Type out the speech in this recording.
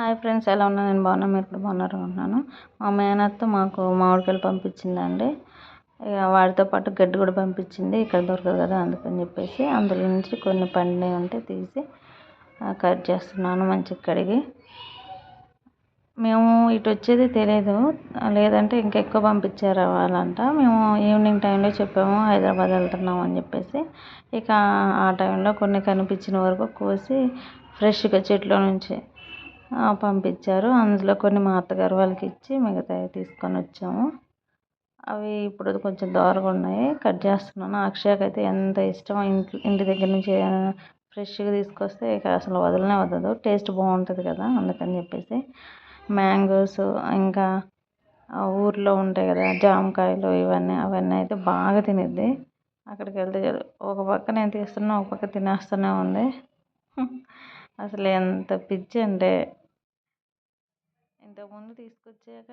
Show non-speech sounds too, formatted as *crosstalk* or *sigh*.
Hi friends ఎలా ఉన్నా నేను బాగున్నా మీరు కూడా బాగున్నారు అనుకుంటున్నాను. మా మేనత్త మాకు మామిడికాయలు పంపించిందండి. ఇక వాటితో పాటు గడ్డి కూడా పంపించింది. ఇక్కడ దొరకదు కదా అందుకని చెప్పేసి అందులో నుంచి కొన్ని పండినవి ఉంటే తీసి కట్ చేస్తున్నాను మంచిగా కడిగి. మేము ఇటు వచ్చేది తెలియదు లేదంటే ఇంకా ఎక్కువ పంపించారు వాళ్ళంట. మేము ఈవినింగ్ టైంలో చెప్పాము హైదరాబాద్ వెళ్తున్నాం అని చెప్పేసి. ఇక ఆ టైంలో కొన్ని కనిపించిన వరకు కోసి ఫ్రెష్గా చెట్లో నుంచి పంపించారు. అందులో కొన్ని మా అత్తగారు వాళ్ళకి ఇచ్చి మిగతావి తీసుకొని వచ్చాము. అవి ఇప్పుడు కొంచెం దోరగా ఉన్నాయి. కట్ చేస్తున్నాను. అక్షయకి అయితే ఎంత ఇష్టమో ఇంటి ఇంటి దగ్గర నుంచి ఫ్రెష్గా తీసుకొస్తే ఇక అసలు వదలనే వదలదు. టేస్ట్ బాగుంటుంది కదా అందుకని చెప్పేసి. మ్యాంగోస్ ఇంకా ఊర్లో ఉంటాయి కదా జామకాయలు ఇవన్నీ అవన్నీ అయితే బాగా తినిద్ది. అక్కడికి వెళ్తే ఒక పక్క నేను తీస్తున్నా ఒక పక్క తినేస్తూనే ఉంది. *laughs* అసలు ఎంత పిచ్చి అంటే ఇంతకుముందు తీసుకొచ్చాక